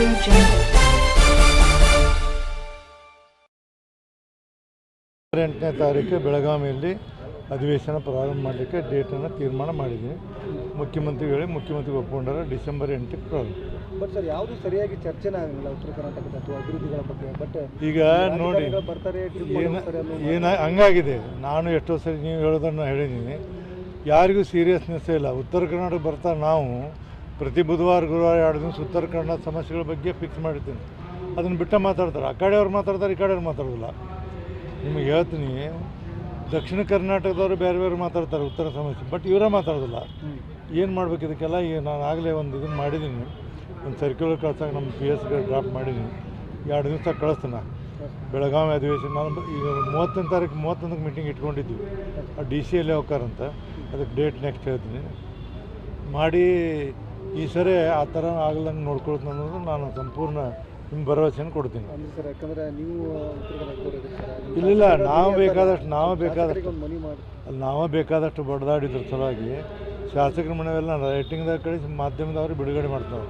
Audio Jungle. ಎಂಟನೇ ತಾರೀಕು ಬೆಳಗಾವಿಯಲ್ಲಿ ಅಧಿವೇಶನ ಪ್ರಾರಂಭ ಮಾಡಲಿಕ್ಕೆ ಡೇಟನ್ನು ತೀರ್ಮಾನ ಮಾಡಿದ್ದೀನಿ. ಮುಖ್ಯಮಂತ್ರಿಗಳೇ ಮುಖ್ಯಮಂತ್ರಿ ಒಪ್ಪಿಕೊಂಡಾರೆ ಡಿಸೆಂಬರ್ ಎಂಟಕ್ಕೆ ಪ್ರಾರಂಭ. ಬಟ್ ಸರ್ ಯಾವುದು ಸರಿಯಾಗಿ ಚರ್ಚೆನೇ ಆಗಲಿಲ್ಲ ಉತ್ತರ ಕರ್ನಾಟಕದ ಅಥವಾ ಅಭಿವೃದ್ಧಿಗಳ ಬಗ್ಗೆ. ಬಟ್ ಈಗ ನೋಡಿ ಏನು ಬರ್ತಾರೆ ಏನ ಅನ್ನೋ ಏನ ಹಂಗಾಗಿದೆ? ನಾನು ಎಷ್ಟೋ ಸರಿ ನೀವು ಹೇಳೋದನ್ನು ಹೇಳಿದ್ದೀನಿ. ಯಾರಿಗೂ ಸೀರಿಯಸ್ನೆಸ್ ಇಲ್ಲ. ಉತ್ತರ ಕರ್ನಾಟಕ ಬರ್ತಾ ನಾವು ಪ್ರತಿ ಬುಧವಾರ ಗುರುವಾರ ಎರಡು ದಿನ ಉತ್ತರ ಕನ್ನಡ ಸಮಸ್ಯೆಗಳ ಬಗ್ಗೆ ಫಿಕ್ಸ್ ಮಾಡಿರ್ತೀನಿ. ಅದನ್ನು ಬಿಟ್ಟು ಮಾತಾಡ್ತಾರೆ. ಆ ಕಡೆಯವ್ರು ಮಾತಾಡ್ತಾರೆ ಈ ಕಡೆಯವ್ರು ಮಾತಾಡೋದಿಲ್ಲ. ನಿಮಗೆ ಹೇಳ್ತೀನಿ ದಕ್ಷಿಣ ಕರ್ನಾಟಕದವರು ಬೇರೆ ಬೇರೆ ಮಾತಾಡ್ತಾರೆ ಉತ್ತರ ಸಮಸ್ಯೆ ಬಟ್ ಇವರೇ ಮಾತಾಡೋದಿಲ್ಲ. ಏನು ಮಾಡ್ಬೇಕು ಇದಕ್ಕೆಲ್ಲ? ಈಗ ನಾನು ಆಗಲೇ ಒಂದು ಇದನ್ನು ಮಾಡಿದ್ದೀನಿ ಒಂದು ಸರ್ಕ್ಯುಲರ್ ಕಳ್ಸೋಕೆ ನಮ್ಮ ಪಿ ಎಸ್ಗೆ ಡ್ರಾಪ್ ಮಾಡಿದ್ದೀನಿ ಎರಡು ದಿವಸ ಕಳಿಸ್ತೀನಿ. ಬೆಳಗಾವಿ ಅಧಿವೇಶನ ನಾನು ಈಗ ಮೂವತ್ತನೇ ತಾರೀಕು ಮೂವತ್ತೊಂದಕ್ಕೆ ಮೀಟಿಂಗ್ ಇಟ್ಕೊಂಡಿದ್ದೀವಿ ಆ ಡಿ ಸಿ ಎಲ್ಲಿ ಹೋಗ್ತಾರಂತ ಅದಕ್ಕೆ ಡೇಟ್ ನೆಕ್ಸ್ಟ್ ಹೇಳ್ತೀನಿ. ಮಾಡಿ ಈ ಸರಿ ಆ ಥರ ಆಗ್ಲಂಗೆ ನೋಡ್ಕೊಳ್ತೀನಿ ಅನ್ನೋದು ನಾನು ಸಂಪೂರ್ಣ ನಿಮ್ಮ ಭರವಸೆಯನ್ನು ಕೊಡ್ತೀನಿ. ಅಂದ್ರೆ ಸರ್ ಯಾಕಂದ್ರೆ ನೀವು ಉತ್ತರ ಕರ್ನಾಟಕದವ್ರು ಸರ್. ಬೇಕಾದಷ್ಟು ನಾವು ಬೇಕಾದಷ್ಟು. ಮಾಡಿ. ಅಲ್ಲಿ ನಾವೇ ಬೇಕಾದಷ್ಟು ಬಡ್ದಾಡಿದ್ರ ಸಲುವಾಗಿ ಶಾಸಕರ ಮನೆಯವೆಲ್ಲ ರೈಟಿಂಗ್ದಾಗ ಕಳಿಸಿ ಮಾಧ್ಯಮದವ್ರಿಗೆ ಬಿಡುಗಡೆ ಮಾಡ್ತಾರೆ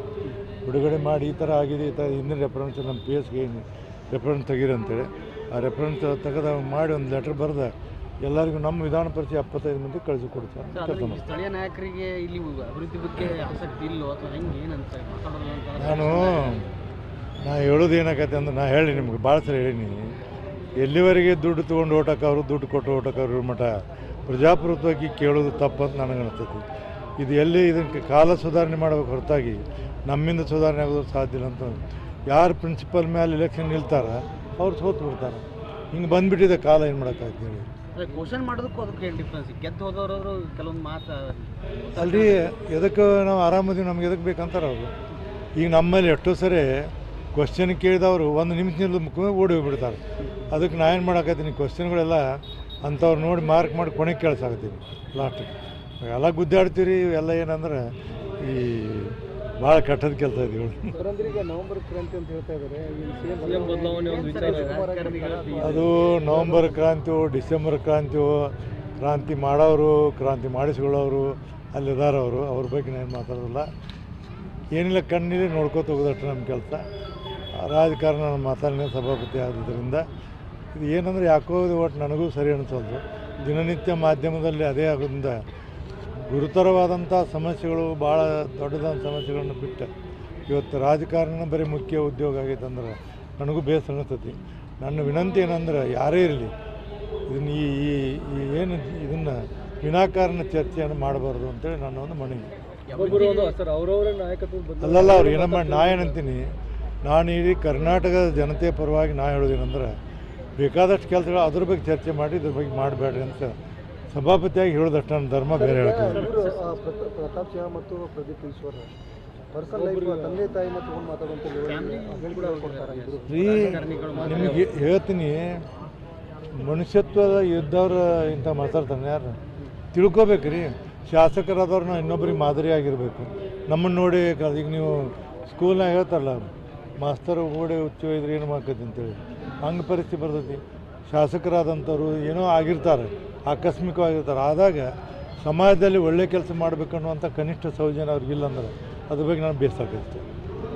ಬಿಡುಗಡೆ ಮಾಡಿ ಈ ಥರ ಆಗಿದೆ ಈ ಥರ ಹಿಂದಿನ ರೆಫರೆನ್ಸ್ ನಮ್ಮ ಪಿ ಎಸ್ಗೆ ರೆಫರೆನ್ಸ್ ತೆಗೀರಿ ಅಂತೇಳಿ. ಆ ರೆಫರೆನ್ಸ್ ತೆಗೆದ ಮಾಡಿ ಒಂದು ಲೆಟ್ರ್ ಬರೆದ ಎಲ್ಲರಿಗೂ ನಮ್ಮ ವಿಧಾನ ಪರಿಚಯ ಎಪ್ಪತ್ತೈದು ಮಂದಿ ಕಳಿಸಿ ಕೊಡ್ತಾರೆ. ಸ್ಥಳೀಯ ನಾಯಕರಿಗೆ ಇಲ್ಲಿ ಅಭಿವೃದ್ಧಿ ಬಗ್ಗೆ ಆಸಕ್ತಿ ಇಲ್ಲೋ ಅಥವಾ ಹೆಂಗೆ ಏನಂತ ನಾನು ನಾ ಹೇಳೋದು ಏನಾಗತ್ತೆ ಅಂದ್ರೆ ನಾ ಹೇಳಿ ನಿಮ್ಗೆ ಭಾಳ ಸರಿ ಹೇಳೀನಿ. ಎಲ್ಲಿವರೆಗೆ ದುಡ್ಡು ತೊಗೊಂಡು ಓಟಕ್ಕವರು ದುಡ್ಡು ಕೊಟ್ಟು ಓಟಕ್ಕವ್ರು ಮಠ ಪ್ರಜಾಪ್ರಭುತ್ವಕ್ಕೆ ಕೇಳೋದು ತಪ್ಪಂತ ನನಗೆ ಅನಿಸ್ತೈತಿ. ಇದು ಎಲ್ಲಿ ಇದಕ್ಕೆ ಕಾಲ ಸುಧಾರಣೆ ಮಾಡಬೇಕು ಹೊರತಾಗಿ ನಮ್ಮಿಂದ ಸುಧಾರಣೆ ಆಗೋದು ಸಾಧ್ಯ ಇಲ್ಲ ಅಂತ ಯಾರು ಪ್ರಿನ್ಸಿಪಲ್ ಮೇಲೆ ಎಲೆಕ್ಷನ್ ನಿಲ್ತಾರ ಅವ್ರು ಸೋತು ಬಿಡ್ತಾರೆ ಹಿಂಗೆ ಬಂದುಬಿಟ್ಟಿದೆ ಕಾಲ ಏನು ಮಾಡೋಕ್ಕಾಗ್ತೀವಿ ಹೇಳಿ. ಅದೇ ಮಾಡೋದಕ್ಕೂ ಅದಕ್ಕೆ ಏನು ಡಿಫ್ರೆನ್ಸ್ ಗೆದ್ದು ಹೋದವರು ಕೆಲವೊಂದು ಮಾತು ಅಲ್ರಿ, ಎದಕ್ಕೆ ನಾವು ಆರಾಮದೀವಿ ನಮ್ಗೆ ಎದಕ್ಕೆ ಬೇಕಂತಾರೆ ಅವರು? ಈಗ ನಮ್ಮಲ್ಲಿ ಎಷ್ಟೋ ಸರಿ ಕ್ವಶನ್ ಕೇಳಿದವರು ಒಂದು ನಿಮಿಷ ನಿಲ್ಲದ ಮುಖ ಓಡಿ ಹೋಗ್ಬಿಡ್ತಾರೆ. ಅದಕ್ಕೆ ನಾ ಏನು ಮಾಡೋಕತ್ತೀನಿ ಕ್ವಶನ್ಗಳೆಲ್ಲ ಅಂಥವ್ರು ನೋಡಿ ಮಾರ್ಕ್ ಮಾಡಿ ಕೊನೆಗೆ ಕೇಳಿಸಾಕತ್ತೀನಿ ಲಾಸ್ಟಿಗೆ ಎಲ್ಲ ಗುದ್ದಾಡ್ತೀರಿ, ಇವೆಲ್ಲ ಏನಂದ್ರೆ ಈ ಭಾಳ ಕಟ್ಟದ ಕೆಲಸ ಇದೆ ನವೆಂಬರ್ ಕ್ರಾಂತಿ ಅಂತ ಹೇಳ್ತಾ ಇದ್ದಾರೆ. CM ಬದಲಾವಣೆ ಒಂದು ವಿಚಾರ ಅದು ನವಂಬರ್ ಕ್ರಾಂತಿಯೋ ಡಿಸೆಂಬರ್ ಕ್ರಾಂತಿಯೋ ಕ್ರಾಂತಿ ಮಾಡೋರು ಕ್ರಾಂತಿ ಮಾಡಿಸ್ಕೊಳ್ಳೋರು ಅಲ್ಲಿದಾರವರು. ಅವ್ರ ಬಗ್ಗೆ ನಾನು ಮಾತಾಡೋದಿಲ್ಲ. ಏನಿಲ್ಲ ಕಣ್ಣಿದೆ ನೋಡ್ಕೋತ ಹೋಗೋದಷ್ಟು ನಮ್ಮ ಕೆಲಸ. ರಾಜಕಾರಣ ನಾನು ಮಾತಾಡನೆ ಸಭಾಪತಿ ಆಗೋದ್ರಿಂದ ಇದು ಏನಂದ್ರೆ ಯಾಕೋ ಇದು ಒಟ್ಟು ನನಗೂ ಸರಿ ಅನಿಸೋದು. ದಿನನಿತ್ಯ ಮಾಧ್ಯಮದಲ್ಲಿ ಅದೇ ಆಗೋದ್ರಿಂದ ಗುರುತರವಾದಂಥ ಸಮಸ್ಯೆಗಳು ಭಾಳ ದೊಡ್ಡದಾದ ಸಮಸ್ಯೆಗಳನ್ನು ಬಿಟ್ಟು. ಇವತ್ತು ರಾಜಕಾರಣ ಬರೀ ಮುಖ್ಯ ಉದ್ಯೋಗ ಆಗೈತೆ ಅಂದ್ರೆ ನನಗೂ ಬೇಸರ ಅನಿಸ್ತೈತಿ. ನನ್ನ ವಿನಂತಿ ಏನಂದ್ರೆ ಯಾರೇ ಇರಲಿ ಇದನ್ನು ಈ ಈ- ಈ ಏನು ಇದನ್ನು ವಿನಾಕಾರಣ ಚರ್ಚೆಯನ್ನು ಮಾಡಬಾರ್ದು ಅಂತೇಳಿ ನನ್ನ ಒಂದು ಮನವಿ. ಅಲ್ಲಲ್ಲ ಅವ್ರು ಏನಮ್ಮ ನಾ ಏನಂತೀನಿ ನಾನು ಇಡೀ ಕರ್ನಾಟಕದ ಜನತೆಯ ಪರವಾಗಿ ನಾ ಹೇಳೋದೇನೆಂದ್ರೆ ಬೇಕಾದಷ್ಟು ಕೆಲಸಗಳು ಅದ್ರ ಬಗ್ಗೆ ಚರ್ಚೆ ಮಾಡಿ ಇದ್ರ ಬಗ್ಗೆ ಮಾಡಬೇಡ್ರಿ ಅಂತ ಸಭಾಪತಿಯಾಗಿ ಹೇಳೋದಷ್ಟು ನನ್ನ ಧರ್ಮ ಬೇರೆ ಹೇಳ್ತಾರೆ ಪ್ರತಾಪ್ ಸಿಂಹ ಮತ್ತು ಪ್ರದೀಪ್ ಈಶ್ವರ್ ಪರ್ಸನಲ್ ಲೈಫ್ ತಂದೆ ನಿಮಗೆ ಹೇಳ್ತೀನಿ ಮನುಷ್ಯತ್ವದ ಇದ್ದವ್ರು ಇಂಥ ಮಾತಾಡ್ತಾನೆ ಯಾರು ತಿಳ್ಕೊಬೇಕು ರೀ ಶಾಸಕರಾದವ್ರನ್ನ ಇನ್ನೊಬ್ರಿಗೆ ಮಾದರಿಯಾಗಿರಬೇಕು ನಮ್ಮನ್ನು ನೋಡಿ ಕ- ಈಗ ನೀವು ಸ್ಕೂಲ್ನಾಗ ಹೇಳ್ತಾರಲ್ಲ ಮಾಸ್ತರು ಓಡಿ ಹುಚ್ಚು ಇದ್ರೆ ಏನು ಮಾಡ್ಕೈತಿ ಅಂತೇಳಿ. ಹಂಗೆ ಪರಿಸ್ಥಿತಿ ಬರ್ತೈತಿ. ಶಾಸಕರಾದಂಥವ್ರು ಏನೋ ಆಗಿರ್ತಾರೆ. ಆಕಸ್ಮಿಕವಾಗಿರ್ತಾರೆ ಆದಾಗ ಸಮಾಜದಲ್ಲಿ ಒಳ್ಳೆ ಕೆಲಸ ಮಾಡಬೇಕನ್ನುವಂಥ ಕನಿಷ್ಠ ಸೌಜನ್ಯ ಅವ್ರಿಗಿಲ್ಲ ಅಂದ್ರೆ ಅದ್ರ ಬಗ್ಗೆ ನಾನು ಬೇಸಾಕೈತೆ